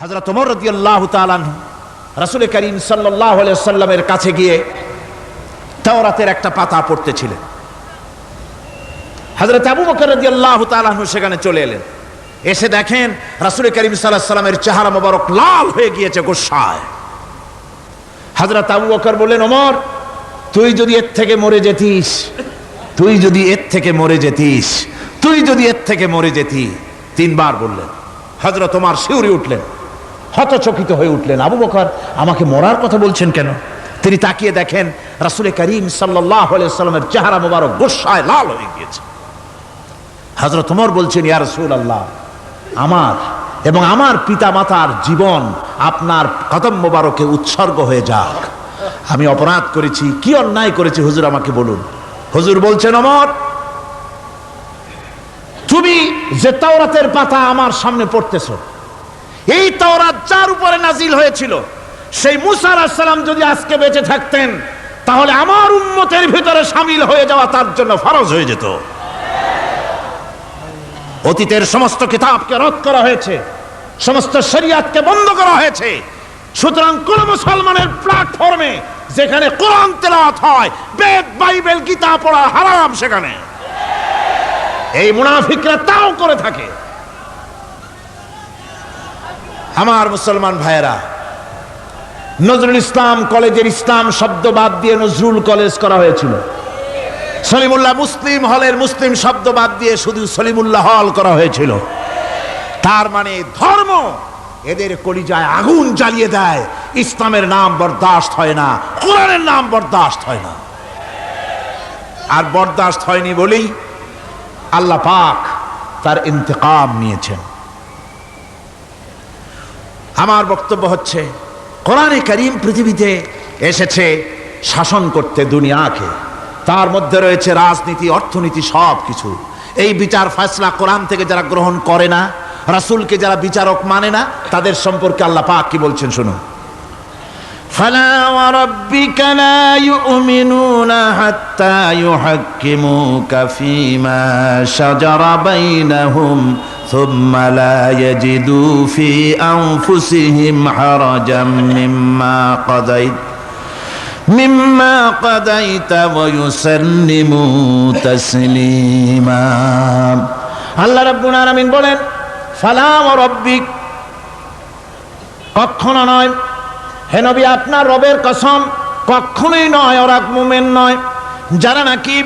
হজরত ওমর রদিয়াল্লাহ তালান রাসুল করিম সাল্লাহ সাল্লামের কাছে গিয়ে তাওরাতের একটা পাতা পড়তেছিলেন। হজরত আবু বকর রদিয়াল্লাহ তালাহু সেখানে চলে এলেন। এসে দেখেন রাসুল করিম সাল্লাহ সাল্লামের চেহারা মোবারক লাল হয়ে গিয়েছে গোসায়। হজরত আবু বকর বললেন, ওমর, তুই যদি এর থেকে মরে যেতিস, তুই যদি এর থেকে মরে যেতিস, তুই যদি এর থেকে মরে যেতি তিনবার বললেন। হজরত তোমার শিউরি উঠলেন। হতচকিত হয়ে উঠলেন। আবু বকর, আমাকে মরার কথা বলছেন কেন? তিনি তাকিয়ে দেখেন রাসুল করিম সাল্লাহ সাল্লামের চেহারা মোবারক, গোসায় লাল হয়ে গিয়েছে। হজরত ওমর বলছেন, ইয়া রসুল আল্লাহ আমার এবং আমার পিতা মাতার জীবন আপনার কদম মোবারকে উৎসর্গ হয়ে যাক। আমি অপরাধ করেছি, কি অন্যায় করেছি, হুজুর আমাকে বলুন। হুজুর বলছেন অমর তুমি যে তাওরাতের পাতা আমার সামনে পড়তেছ এই তাওরাত যার উপরে নাজিল হয়েছিল, সেই মুসা আলাহিস সালাম যদি আজকে বেঁচে থাকতেন, তাহলে আমার উম্মতের ভিতরে সামিল হয়ে যাওয়া তার জন্য ফরজ হয়ে যেত। অতীতের সমস্ত কিতাবকে রদ করা হয়েছে, সমস্ত শরিয়াতকে বন্ধ করা হয়েছে। সুতরাং কোন মুসলমানের প্ল্যাটফর্মে যেখানে কোরআন তেলাওয়াত হয়, বেদ, বাইবেল, গীতা পড়া হারাম সেখানে। এই মুনাফিকরা তাও করে থাকে। আমার মুসলমান ভাইয়েরা, নজরুল ইসলাম কলেজের ইসলাম শব্দ বাদ দিয়ে নজরুল কলেজ করা হয়েছিল। সলিমুল্লাহ মুসলিম হলের মুসলিম শব্দ বাদ দিয়ে শুধু সলিমুল্লাহ হল করা হয়েছিল। তার মানে ধর্ম এদের কলিজায় আগুন জ্বালিয়ে দেয়। ইসলামের নাম বরদাস্ত হয় না, কোরআনের নাম বরদাস্ত হয় না। আর বরদাস্ত হয়নি বলেই আল্লাহ পাক তার ইন্তেকাম নিয়েছেন। আমার বক্তব্য হচ্ছে কোরআনে করিম পৃথিবীতে এসেছে শাসন করতে দুনিয়াকে তার মধ্যে রয়েছে রাজনীতি অর্থনীতি সব কিছু এই বিচার ফয়সলা কোরআন থেকে যারা গ্রহণ করে না রাসূলকে যারা বিচারক মানে না তাদের সম্পর্কে আল্লাহ পাক কি বলছেন শুনুন فلا وربك لا يؤمنون حتى يحكموك فيما شجر بينهم ثم لا يجدوا في أنفسهم حرجا مما قضيت مما قضيت ويسلموا تسليما আল্লাহ রাব্বুল আলামিন বলেন ফালা ওয়া রব্বিক কখনো নয় হে নবী আপনার রবের কসম কখনোই নয় ওরা মুমেন নয় যারা নাকি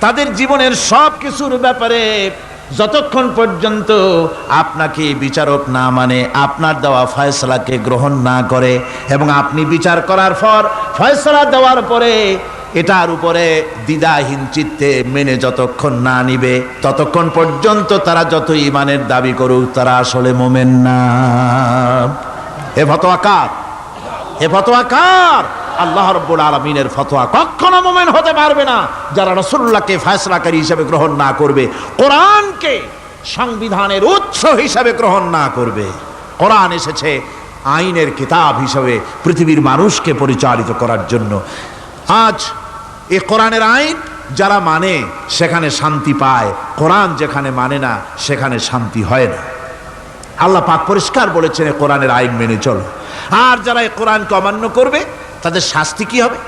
তাদের জীবনের সব কিছুর ব্যাপারে যতক্ষণ পর্যন্ত আপনাকে বিচারক না মানে আপনার দেওয়া ফয়সলাকে গ্রহণ না করে এবং আপনি বিচার করার পর ফয়সলা দেওয়ার পরে এটার উপরে দ্বিধাহীন চিত্তে মেনে যতক্ষণ না নিবে, ততক্ষণ পর্যন্ত তারা যত ইমানের দাবি করুক, তারা আসলে মোমেন না। এ ফতোয়া কার? এ ফতোয়া কার? আল্লাহ রব্বুল আলমিনের ফতোয়া কখনো মোমেন হতে পারবে না, যারা রসুল্লাহকে ফয়সলাকারী হিসেবে গ্রহণ না করবে, কোরআনকে সংবিধানের উৎস হিসাবে গ্রহণ না করবে। কোরআন এসেছে আইনের কিতাব হিসাবে পৃথিবীর মানুষকে পরিচালিত করার জন্য। আজ এ কোরআনের আইন যারা মানে সেখানে শান্তি পায়। কোরআন যেখানে মানে না, সেখানে শান্তি হয় না। আল্লাহ পাক পরিষ্কার বলেছেন কোরআনের আইন মেনে চলো। আর যারা এই কোরআনকে অমান্য করবে তাদের শাস্তি কি হবে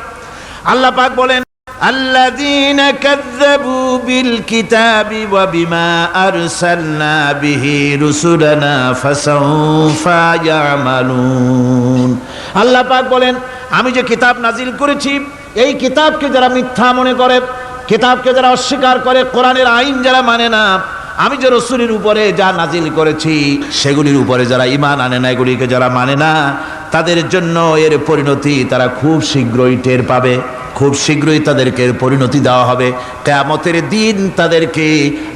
আল্লাহ পাক বলেন الذين كذبوا بالكتاب وبما أرسلنا به رسلنا فسوف يعملون আল্লাহ পাক বলেন আমি যে কিতাব নাজিল করেছি এই কিতাবকে যারা মিথ্যা মনে করে কিতাবকে যারা অস্বীকার করে কোরআনের আইন যারা মানে না আমি যে রসুলের উপরে যা নাজিল করেছি সেগুলির উপরে যারা ইমান আনে না এগুলিকে যারা মানে না তাদের জন্য এর পরিণতি তারা খুব শীঘ্রই টের পাবে, খুব শীঘ্রই তাদেরকে পরিণতি দেওয়া হবে। কেয়ামতের দিন তাদেরকে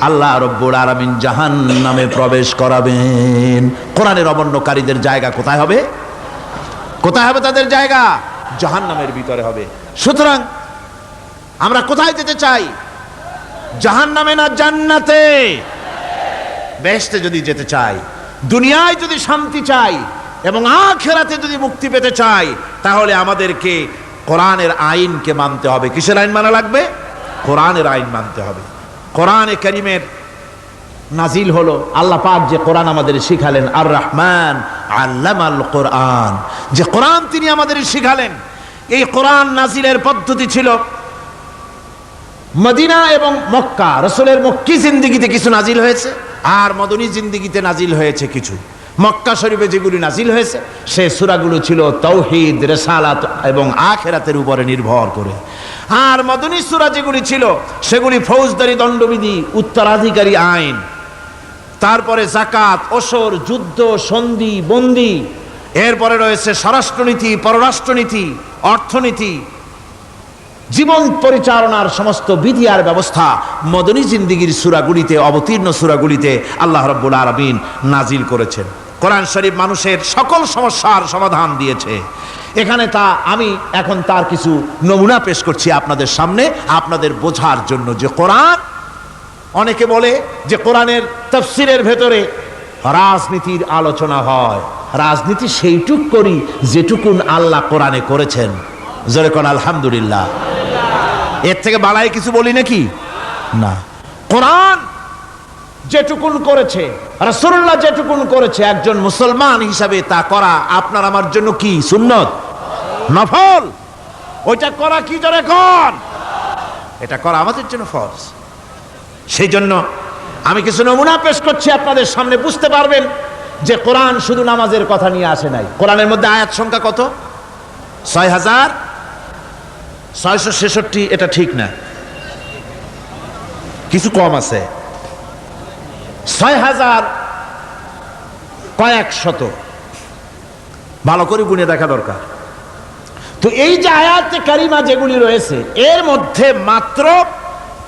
আল্লাহ রব্বুল আরামিন জাহান নামে প্রবেশ করাবেন। কোরআনের অবন্যকারীদের জায়গা কোথায় হবে? কোথায় হবে তাদের জায়গা? জাহান নামের ভিতরে হবে। সুতরাং আমরা কোথায় যেতে চাই? জাহান নামে না জান্নাতে? বেহেশতে যদি যেতে চাই, দুনিয়ায় যদি শান্তি চাই এবং আখেরাতে যদি মুক্তি পেতে চাই, তাহলে আমাদেরকে কোরআনের আইনকে মানতে হবে। কিসের আইন মানা লাগবে? কোরআনের আইন মানতে হবে। কোরআনে করিমের নাজিল হলো, আল্লাহ পাক যে কোরআন আমাদের শিখালেন আর রহমান আল্লামাল কোরআন। যে কোরআন তিনি আমাদের শিখালেন, এই কোরআন নাজিলের পদ্ধতি ছিল মদিনা এবং মক্কা। রসুলের মক্কি জিন্দিগিতে কিছু নাজিল হয়েছে, আর মদনী জিন্দিগিতে নাজিল হয়েছে কিছু। মক্কা শরীফে যেগুলি নাজিল হয়েছে, সে সুরাগুলো ছিল তৌহিদ, রেসালাত এবং আখেরাতের উপরে নির্ভর করে। আর মদনী সুরা যেগুলি ছিল, সেগুলি ফৌজদারি, দণ্ডবিধি, উত্তরাধিকারী আইন। তারপরে জাকাত ওসর, যুদ্ধ, সন্ধি, বন্দি। এরপরে রয়েছে স্বরাষ্ট্রনীতি, পররাষ্ট্রনীতি, অর্থনীতি। জীবন পরিচালনার সমস্ত বিধি আর ব্যবস্থা মদনী জিন্দিগির সুরাগুলিতে, অবতীর্ণ সুরাগুলিতে আল্লাহ রব্বুল আরবিন নাজিল করেছেন। কোরআন শরীফ মানুষের সকল সমস্যার সমাধান দিয়েছে। এখানে তা আমি এখন তার কিছু নমুনা পেশ করছি আপনাদের সামনে, আপনাদের বোঝার জন্য যে কোরআন, অনেকে বলে যে কোরআনের তফসিরের ভেতরে রাজনীতির আলোচনা হয়। রাজনীতি সেইটুক করি যেটুকুন আল্লাহ কোরআনে করেছেন। জোরে কোন আলহামদুলিল্লাহ। এর থেকে বাড়াই কিছু বলি নাকি? না। কোরআন যেটুকুন করেছে, রাসূলুল্লাহ যেটুকুন করেছে, একজন মুসলমান হিসাবে তা করা আপনার আমার জন্য কি সুন্নত? নফল! ওইটা করা কি জোরে কোন? এটা করা আমাদের জন্য ফরজ। সেই জন্য আমি কিছু নমুনা পেশ করছি, আপনাদের সামনে বুঝতে পারবেন যে কোরআন শুধু নামাজের কথা নিয়ে আসে নাই। কোরআনের মধ্যে আয়াত সংখ্যা কত? ছয় হাজার ছয়শো ছেষট্টি, এটা ঠিক না। কিছু কম আছে। ছয় হাজার কয়েক শত। ভালো করে গুনে দেখা দরকার। তো এই যে আয়াত কারিমা যেগুলি রয়েছে, এর মধ্যে মাত্র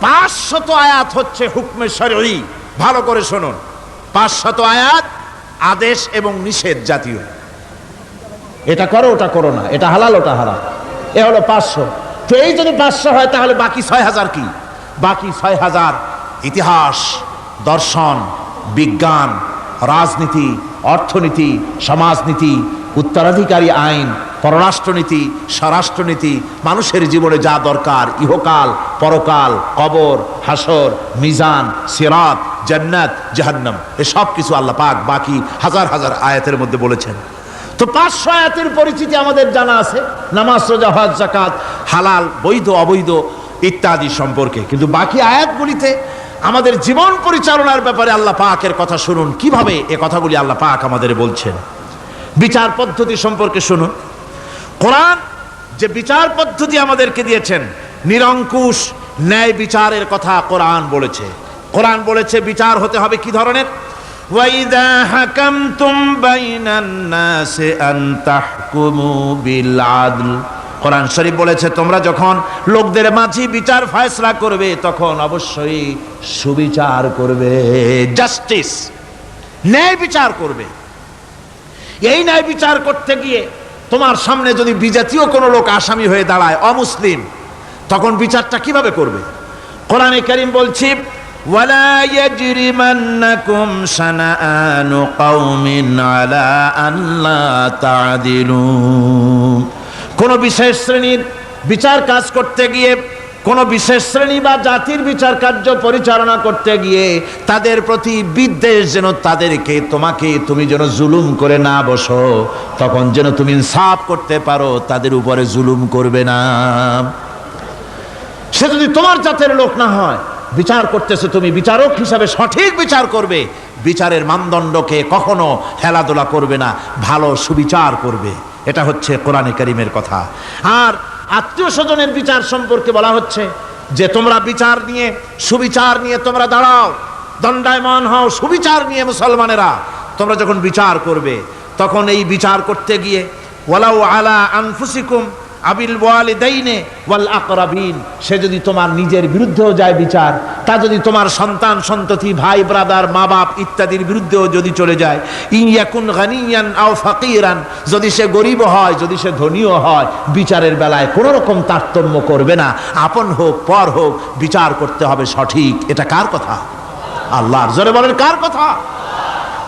পাঁচশত আয়াত হচ্ছে হুকমে শরী ভালো করে শুনুন। পাঁচশত আয়াত আদেশ এবং নিষেধ জাতীয়। এটা করো, ওটা করো না। এটা হালাল, ওটা হারাম। এ হলো পাঁচশো। তো এই যদি পাঁচশো হয়, তাহলে বাকি ছয় হাজার কি? বাকি ছয় হাজার ইতিহাস। দর্শন, বিজ্ঞান, রাজনীতি, অর্থনীতি, সমাজনীতি, উত্তরাধিকারী আইন, পররাষ্ট্রনীতি, স্বরাষ্ট্রনীতি, মানুষের জীবনে যা দরকার, ইহকাল, পরকাল, কবর হাসর মিজান, সিরাত, জান্নাত, জাহান্নাম এসব কিছু আল্লাহ পাক বাকি হাজার হাজার আয়াতের মধ্যে বলেছেন। তো পাঁচশো আয়াতের পরিচিতি আমাদের জানা আছে, নামাজ, রোজা, হজ জাকাত হালাল, বৈধ, অবৈধ ইত্যাদি সম্পর্কে। কিন্তু বাকি আয়াতগুলিতে আমাদের জীবন পরিচালনার ব্যাপারে আল্লাহ পাকের কথা শুনুন কিভাবে এ কথাগুলি আল্লাহ পাক আমাদের বলছেন বিচার পদ্ধতি সম্পর্কে শুনুন কোরআন যে বিচার পদ্ধতি আমাদেরকে দিয়েছেন নিরঙ্কুশ ন্যায় বিচারের কথা কোরআন বলেছে কোরআন বলেছে বিচার হতে হবে কি ধরনের وإذا حكمتم بين الناس أن تحكموا بالعدل কোরআন শরীফ বলেছে তোমরা যখন লোকদের মাঝে বিচার ফয়সলা করবে তখন অবশ্যই সুবিচার করবে জাস্টিস ন্যায় বিচার করবে এই ন্যায় বিচার করতে গিয়ে তোমার সামনে যদি বিজাতীয় কোনো লোক আসামি হয়ে দাঁড়ায় অমুসলিম তখন বিচারটা কিভাবে করবে কোরআনে করিম বলছি ولا يجرمنكم شنآن قوم على ألا تعدلوا কোন বিশেষ শ্রেণির বিচার কাজ করতে গিয়ে, কোন বিশেষ শ্রেণি বা জাতির বিচার কার্য পরিচালনা করতে গিয়ে তাদের প্রতি বিদ্বেষ যেন তাদেরকে, তোমাকে তুমি যেন জুলুম করে না বসো, তখন যেন তুমি সাফ করতে পারো, তাদের উপরে জুলুম করবে না। সে যদি তোমার জাতের লোক না হয়, বিচার করতেছে তুমি, বিচারক হিসাবে সঠিক বিচার করবে, বিচারের মানদণ্ডকে কখনো হেলাদোলা করবে না, ভালো সুবিচার করবে। এটা হচ্ছে কোরআনে করিমের কথা। আর আত্মীয় স্বজনের বিচার সম্পর্কে বলা হচ্ছে যে, তোমরা বিচার নিয়ে, সুবিচার নিয়ে তোমরা দাঁড়াও, দণ্ডায়মান হও, সুবিচার নিয়ে মুসলমানেরা। তোমরা যখন বিচার করবে, তখন এই বিচার করতে গিয়ে, ওয়ালাউ আলা আনফুসিকুম আবিল ওয়ালিদাইনে ওয়াল আকরাবিন। সে যদি তোমার নিজের বিরুদ্ধেও যায় বিচার, তা যদি তোমার সন্তান, সন্ততি, ভাই, ব্রাদার মা বাপ ইত্যাদির বিরুদ্ধেও যদি চলে যায় ইয়াকুন গানিয়ান আও ফাকিরান, যদি সে গরিব হয়, যদি সে ধনীও হয়, বিচারের বেলায় কোনো রকম তারতম্য করবে না। আপন হোক, পর হোক, বিচার করতে হবে সঠিক। এটা কার কথা? আল্লাহর। জোরে বলেন, কার কথা?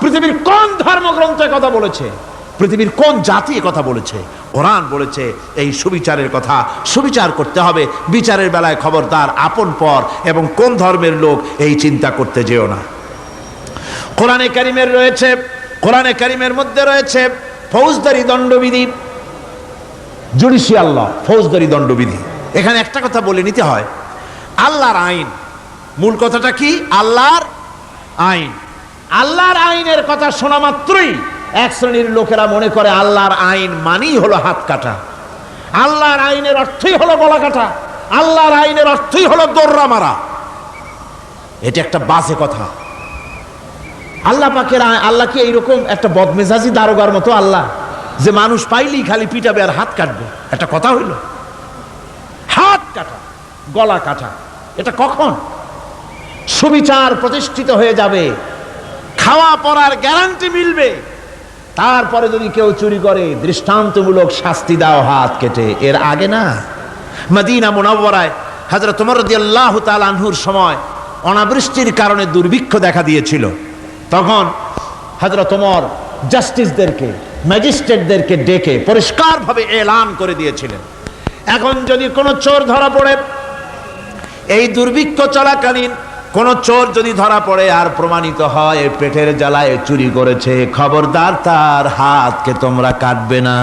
পৃথিবীর কোন ধর্মগ্রন্থে কথা বলেছে? পৃথিবীর কোন জাতি কথা বলেছে? কোরআন বলেছে, এই সুবিচারের কথা। সুবিচার করতে হবে। বিচারের বেলায় খবরদার, আপন পর, এবং কোন ধর্মের লোক এই চিন্তা করতে যেও না। কোরআনে কারিমের রয়েছে, কোরআনে কারিমের মধ্যে রয়েছে, ফৌজদারি দণ্ডবিধি। জুডিশিয়াল ল, ফৌজদারি দণ্ডবিধি। এখানে একটা কথা বলে নিতে হয়। আল্লাহর আইন। মূল কথাটা কি? আল্লাহর আইন। আল্লাহর আইনের কথা শোনা মাত্রই এক শ্রেণির লোকেরা মনে করে আল্লাহর আইন মানেই হলো হাত কাটা। আল্লাহর আইনের অর্থই হলো গলা কাটা। আল্লাহর আইনের অর্থই হলো দৌড়া মারা। এটা একটা বাজে কথা। আল্লাহ পাকের আল্লাহ কি এইরকম একটা বদমেজাজি দারোগার মতো আল্লাহ? যে মানুষ পাইলেই খালি পিটাবে আর হাত কাটবে। একটা কথা হইল। হাত কাটা, গলা কাটা, এটা কখন? সুবিচার প্রতিষ্ঠিত হয়ে যাবে। খাওয়া পড়ার গ্যারান্টি মিলবে। তারপরে যদি কেউ চুরি করে, দৃষ্টান্তমূলক শাস্তি দাও হাত কেটে। এর আগে না, মদিনা হাজরত তোমার আল্লাহ আনহুর সময় অনাবৃষ্টির কারণে দুর্ভিক্ষ দেখা দিয়েছিল। তখন হজরত ওমর জাস্টিসদেরকে, ম্যাজিস্ট্রেটদেরকে ডেকে পরিষ্কারভাবে এলান করে দিয়েছিলেন। এখন যদি কোনো চোর ধরা পড়ে, এই দুর্ভিক্ষ চলাকালীন কোন চোর যদি ধরা পড়ে আর প্রমাণিত হয়, পেটের জ্বালায় চুরি করেছে, খবরদার তার হাতকে তোমরা কাটবে না।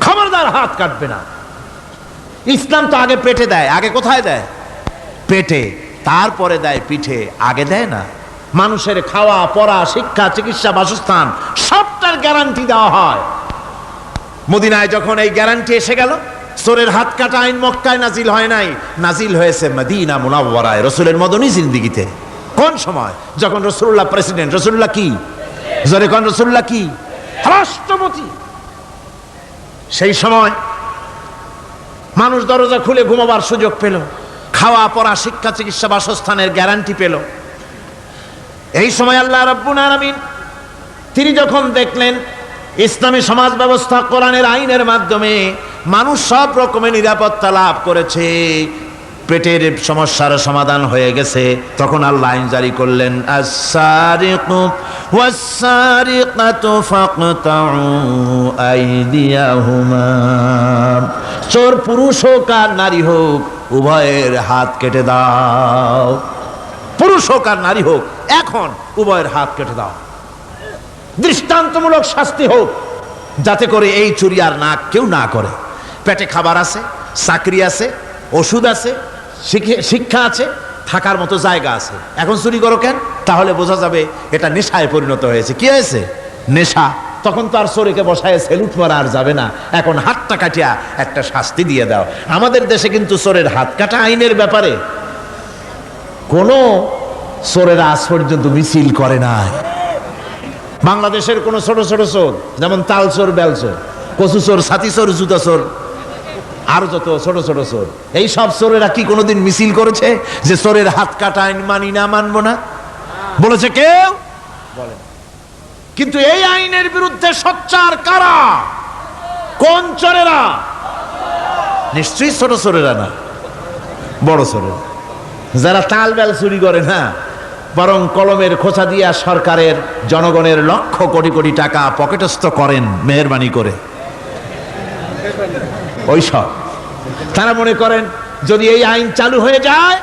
খবরদার হাত কাটবে না। ইসলাম তো আগে পেটে দেয়, আগে কোথায় দেয়? পেটে, তারপরে দেয় পিঠে, আগে দেয় না। মানুষের খাওয়া, পড়া, শিক্ষা, চিকিৎসা, বাসস্থান, সবটার গ্যারান্টি দেওয়া হয়। মদিনায় যখন এই গ্যারান্টি এসে গেল সোরের হাত কাটা আইন মক্কায় নাজিল হয় নাই। নাজিল হয়েছে মদিনা মুনাওয়ারায়, রসুলের মদনী জিন্দিগিতে। কোন সময়? যখন রসুল্লাহ প্রেসিডেন্ট, রসুল্লাহ কি? জোরে কোন রসুল্লাহ কি? রাষ্ট্রপতি। সেই সময় মানুষ দরজা খুলে ঘুমাবার সুযোগ পেল। খাওয়া, পড়া, শিক্ষা, চিকিৎসা, বাসস্থানের গ্যারান্টি পেল। এই সময় আল্লাহ রব্বুল আলামিন, তিনি যখন দেখলেন ইসলামী সমাজ ব্যবস্থা কোরআনের আইনের মাধ্যমে মানুষ সব রকমের নিরাপত্তা লাভ করেছে। পেটের সমস্যার সমাধান হয়ে গেছে। তখন আল্লাহ আইন জারি করলেন চোর পুরুষ হোক আর নারী হোক, উভয়ের হাত কেটে দাও। পুরুষ হোক আর নারী হোক, এখন উভয়ের হাত কেটে দাও। দৃষ্টান্তমূলক শাস্তি হোক, যাতে করে এই চুরি আর না, কেউ না করে। পেটে খাবার আছে, চাকরি আছে, ওষুধ আছে শিক্ষা আছে, থাকার মতো জায়গা আছে। এখন চুরি করো কেন? তাহলে বোঝা যাবে এটা নেশায় পরিণত হয়েছে। কি হয়েছে? নেশা। তখন তো আর চোরেকে বসায় সেলুট মারা আর যাবে না। এখন হাতটা কাটিয়া একটা শাস্তি দিয়ে দাও। আমাদের দেশে কিন্তু চোরের হাত কাটা আইনের ব্যাপারে কোনো চোরেরা আজ পর্যন্ত মিছিল করে নাই। বাংলাদেশের কোনো ছোট ছোট চোর, যেমন তাল চোর বেল চোর কচু চোর ছাতি চোর জুতা চোর আরও যত ছোট ছোট চোর। এই সব চোরেরা কি কোনোদিন মিছিল করেছে যে চোরের হাত কাটা আইন মানি না, মানবো না? বলেছে কেউ? বলে কিন্তু এই আইনের বিরুদ্ধে সোচ্চার কারা? কোন চোরেরা? নিশ্চয়ই ছোট চোরেরা না, বড় চোরেরা। যারা তাল বেল চুরি করে না, বরং কলমের খোঁচা দিয়া সরকারের, জনগণের লক্ষ কোটি কোটি টাকা পকেটস্থ করেন মেহরবানি করে। ওইসব তারা মনে করেন যদি এই আইন চালু হয়ে যায়